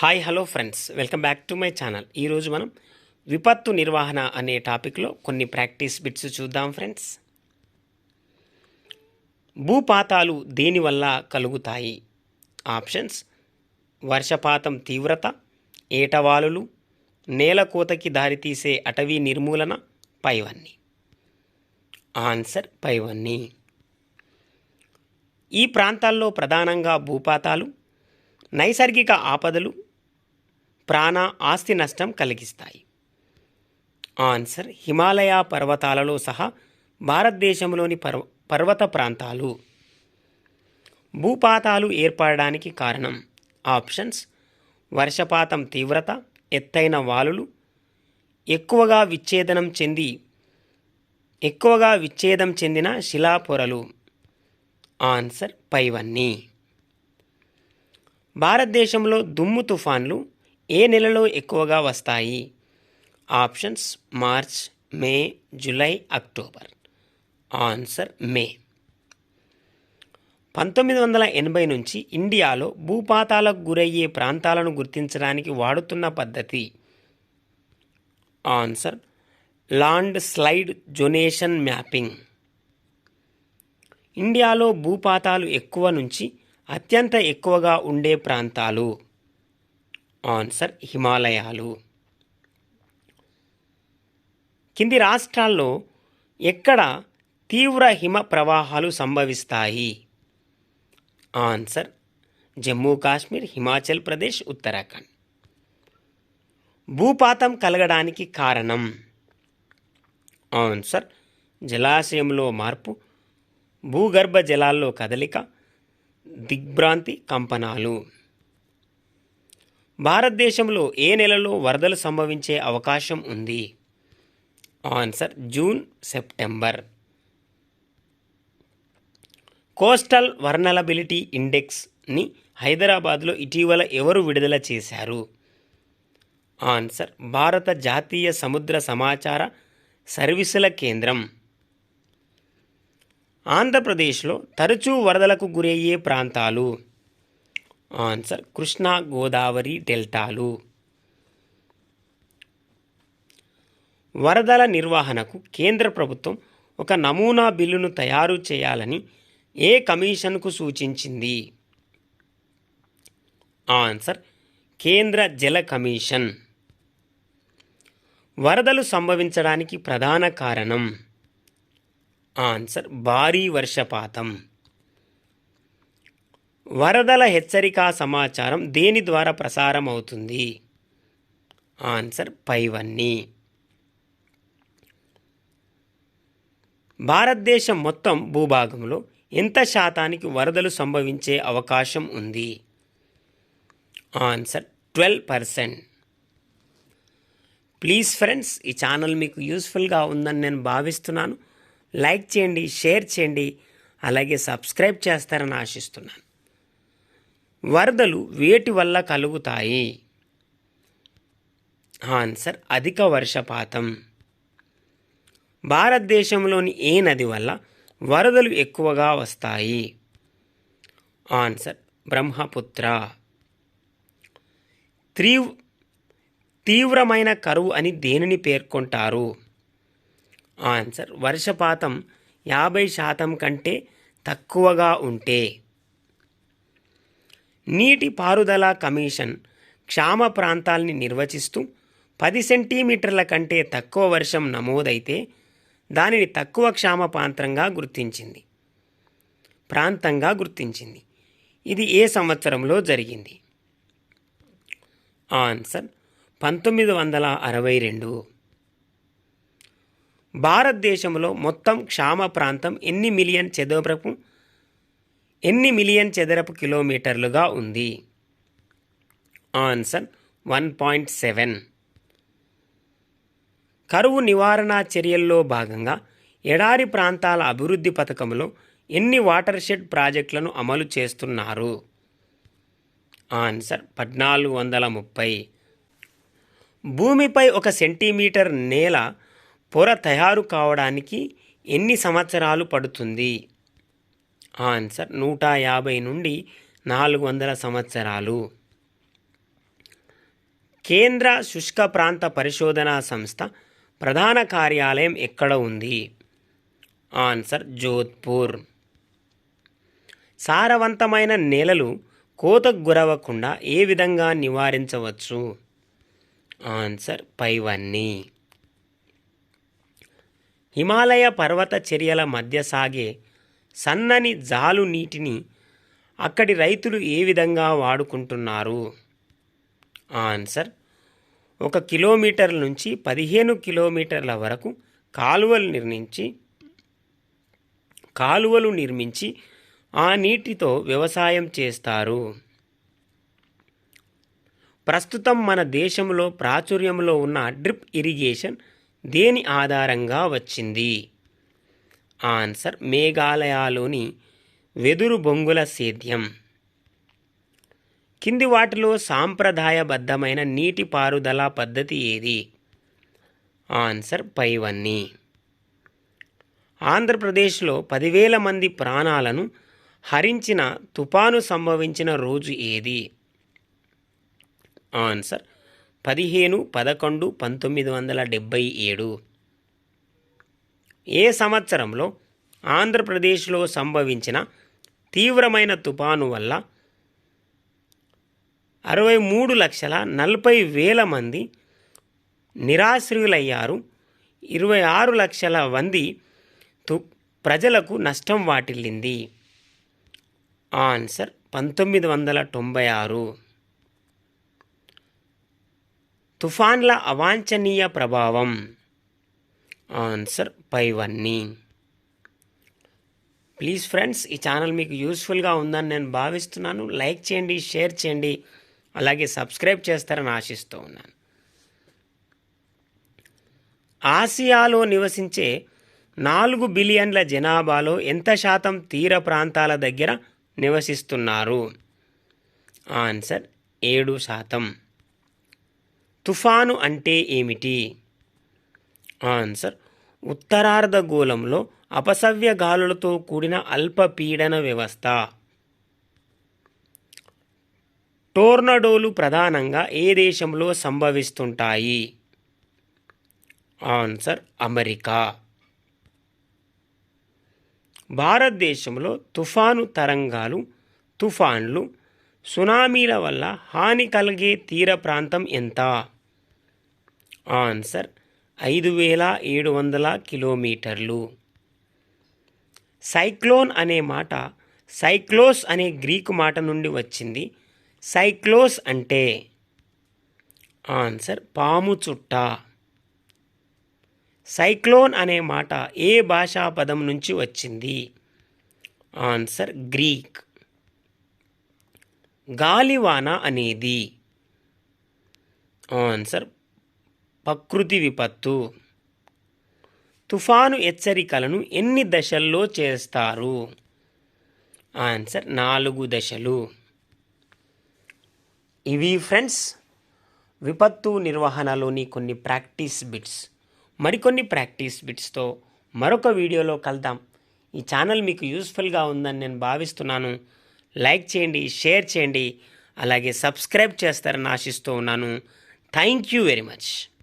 Hi hello friends welcome back to my channel ఈరోజు మనం విపత్తు నిర్వహణ అనే టాపిక్లో కొన్ని ప్రాక్టీస్ బిట్స్ చూద్దాం ఫ్రెండ్స్ భూపాతాలు దేనివల్ల కలుగుతాయి? ఆప్షన్స్ వర్షపాతం తీవ్రత ఏటవాలులు నేల కోతకి దారితీసే అటవీ నిర్మూలన పైవన్నీ. ఆన్సర్ పైవన్నీ. ఈ ప్రాంతాల్లో ప్రధానంగా భూపాతాలు నైసర్గిక ఆపదలు ప్రాణ ఆస్తి నష్టం కలిగిస్తాయి. ఆన్సర్ హిమాలయ పర్వతాలలో సహా భారతదేశంలోని పర్వ పర్వత ప్రాంతాలు. భూపాతాలు ఏర్పడడానికి కారణం. ఆప్షన్స్ వర్షపాతం తీవ్రత ఎత్తైన వాలులు ఎక్కువగా విచ్ఛేదనం చెంది ఎక్కువగా విచ్ఛేదం చెందిన శిలాపొరలు ఆన్సర్ పైవన్నీ. భారతదేశంలో దుమ్ము తుఫాన్లు ఏ నెలలో ఎక్కువగా వస్తాయి? Options March May July October. Answer May. పంతొమ్మిది వందల ఎనభై నుంచి ఇండియాలో భూపాతాలకు గురయ్యే ప్రాంతాలను గుర్తించడానికి వాడుతున్న పద్ధతి? Answer landslide zonation mapping. ఇండియాలో భూపాతాలు ఎక్కువ నుంచి అత్యంత ఎక్కువగా ఉండే ప్రాంతాలు? ఆన్సర్ హిమాలయాలు. కింది రాష్ట్రాల్లో ఎక్కడ తీవ్ర హిమ ప్రవాహాలు సంభవిస్తాయి? ఆన్సర్ జమ్మూ కాశ్మీర్ హిమాచల్ ప్రదేశ్ ఉత్తరాఖండ్. భూపాతం కలగడానికి కారణం? ఆన్సర్ జలాశయంలో మార్పు భూగర్భ జలాల్లో కదలిక దిగ్భ్రాంతి కంపనాలు. భారతదేశంలో ఏ నెలలో వరదలు సంభవించే అవకాశం ఉంది? Answer June September. Coastal vulnerability ఇండెక్స్ని హైదరాబాద్లో ఇటీవల ఎవరు విడుదల చేశారు? ఆన్సర్ భారత జాతీయ సముద్ర సమాచార సర్వీసుల కేంద్రం. ఆంధ్రప్రదేశ్లో తరచూ వరదలకు గురయ్యే ప్రాంతాలు. ఆన్సర్ కృష్ణా గోదావరి డెల్టాలు. వరదల నిర్వహణకు కేంద్ర ప్రభుత్వం ఒక నమూనా బిల్లును తయారు చేయాలని ఏ కమిషన్కు సూచించింది? ఆన్సర్ కేంద్ర జల కమిషన్. వరదలు సంభవించడానికి ప్రధాన కారణం. ఆన్సర్ భారీ వర్షపాతం. వరదల హెచ్చరికా సమాచారం దేని ద్వారా ప్రసారం అవుతుంది ఆన్సర్ పైవన్నీ. భారతదేశం మొత్తం భూభాగంలో ఎంత శాతానికి వరదలు సంభవించే అవకాశం ఉంది? Answer twelve percent. Please friends ఈ ఛానల్ మీకు యూస్ఫుల్గా ఉందని నేను భావిస్తున్నాను. లైక్ చేయండి షేర్ చేయండి. అలాగే సబ్స్క్రైబ్ చేస్తారని ఆశిస్తున్నాను. వరదలు వేటి వల్ల కలుగుతాయి? ఆన్సర్ అధిక వర్షపాతం. భారతదేశంలోని ఏ నది వల్ల వరదలు ఎక్కువగా వస్తాయి? ఆన్సర్ బ్రహ్మపుత్ర. తీవ్ తీవ్రమైన కరువు అని దేనిని పేర్కొంటారు? ఆన్సర్ వర్షపాతం యాభై శాతం కంటే తక్కువగా ఉంటే. నీటి పారుదల కమిషన్ క్షామ ప్రాంతాల్ని నిర్వచిస్తూ పది సెంటీమీటర్ల కంటే తక్కువ వర్షం నమోదైతే దానిని తక్కువ క్షామ ప్రాంతంగా గుర్తించింది. ప్రాంతంగా గుర్తించింది. ఇది ఏ సంవత్సరంలో జరిగింది? ఆన్సర్ పంతొమ్మిది వందల అరవై రెండు. భారతదేశంలో మొత్తం క్షామ ప్రాంతం ఎన్ని మిలియన్ చదరపు ఎన్ని మిలియన్ చదరపు కిలోమీటర్లుగా ఉంది? Answer one point seven. కరువు నివారణ చర్యల్లో భాగంగా ఎడారి ప్రాంతాల అభివృద్ధి పథకంలో ఎన్ని వాటర్ షెడ్ ప్రాజెక్టులను అమలు చేస్తున్నారు? ఆన్సర్ పద్నాలుగు వందల ముప్పై. భూమిపై ఒక సెంటీమీటర్ నేల పొర తయారు కావడానికి ఎన్ని సంవత్సరాలు పడుతుంది? ఆన్సర్ నూట యాభై నుండి నాలుగు వందల సంవత్సరాలు. కేంద్ర శుష్క ప్రాంత పరిశోధనా సంస్థ ప్రధాన కార్యాలయం ఎక్కడ ఉంది? ఆన్సర్ జోధ్పూర్. సారవంతమైన నేలలు కోతకు గురవకుండా ఏ విధంగా నివారించవచ్చు? ఆన్సర్ పైవన్నీ. హిమాలయ పర్వత చర్యల మధ్య సాగే సన్నని జాలు నీటిని అక్కడి రైతులు ఏ విధంగా వాడుకుంటున్నారు? ఆన్సర్. ఒక కిలోమీటర్ నుంచి పదిహేను కిలోమీటర్ల వరకు కాలువలు నిర్మించి కాలువలు నిర్మించి ఆ నీటితో వ్యవసాయం చేస్తారు. ప్రస్తుతం మన దేశంలో ప్రాచుర్యంలో ఉన్న డ్రిప్ ఇరిగేషన్ దేని ఆధారంగా వచ్చింది? ఆన్సర్ మేఘాలయాలోని వెదురు బొంగుల సేద్యం. కింది వాటిలో సాంప్రదాయబద్ధమైన నీటిపారుదల పద్ధతి ఏది? ఆన్సర్ పైవన్నీ. ఆంధ్రప్రదేశ్లో పదివేల మంది ప్రాణాలను హరించిన తుపాను సంభవించిన రోజు ఏది? ఆన్సర్ పదిహేను పదకొండు పంతొమ్మిది వందల డెబ్భై ఏడు. ఏ సంవత్సరంలో ఆంధ్రప్రదేశ్లో సంభవించిన తీవ్రమైన తుపాను వల్ల అరవై మూడు లక్షల నలభై వేల మంది నిరాశ్రయులయ్యారు ఇరవై ఆరు లక్షల మంది తు ప్రజలకు నష్టం వాటిల్లింది. ఆన్సర్ పంతొమ్మిది వందల తొంభై ఆరు. తుఫాన్ల అవాంఛనీయ ప్రభావం. ఆన్సర్ పైవన్నీ. ప్లీజ్ ఫ్రెండ్స్ ఈ ఛానల్ మీకు యూస్ఫుల్గా ఉందని నేను భావిస్తున్నాను. లైక్ చేయండి షేర్ చేయండి. అలాగే సబ్స్క్రైబ్ చేస్తారని ఆశిస్తూ ఉన్నాను. ఆసియాలో నివసించే నాలుగు బిలియన్ల జనాభాలో ఎంత శాతం తీర ప్రాంతాల దగ్గర నివసిస్తున్నారు? ఆన్సర్ ఏడు శాతం. తుఫాను అంటే ఏమిటి? ఆన్సర్ ఉత్తరార్ధగోళంలో అపసవ్య గాలులతో కూడిన అల్పపీడన వ్యవస్థ. టోర్నడోలు ప్రధానంగా ఏ దేశంలో సంభవిస్తుంటాయి? Answer America. భారతదేశంలో తుఫాను తరంగాలు తుఫాన్లు సునామీల వల్ల హాని కలిగే తీర ప్రాంతం ఎంత? ఆన్సర్ ఐదు వేల ఏడు వందల కిలోమీటర్లు. సైక్లోన్ అనే మాట సైక్లోస్ అనే గ్రీకు మాట నుండి వచ్చింది. సైక్లోస్ అంటే ఆన్సర్ పాము చుట్ట. సైక్లోన్ అనే మాట ఏ భాషా పదం నుంచి వచ్చింది? Answer Greek. గాలివాన అనేది. ఆన్సర్ ప్రకృతి విపత్తు. తుఫాను హెచ్చరికలను ఎన్ని దశల్లో చేస్తారు? ఆన్సర్ నాలుగు దశలు. ఇవి ఫ్రెండ్స్ విపత్తు నిర్వహణలోని కొన్ని ప్రాక్టీస్ బిట్స్. మరికొన్ని ప్రాక్టీస్ బిట్స్తో మరొక వీడియోలో కలుద్దాం. ఈ ఛానల్ మీకు యూస్ఫుల్గా ఉందని నేను భావిస్తున్నాను. లైక్ చేయండి షేర్ చేయండి. అలాగే సబ్స్క్రైబ్ చేస్తారని ఆశిస్తూ ఉన్నాను. Thank you very much.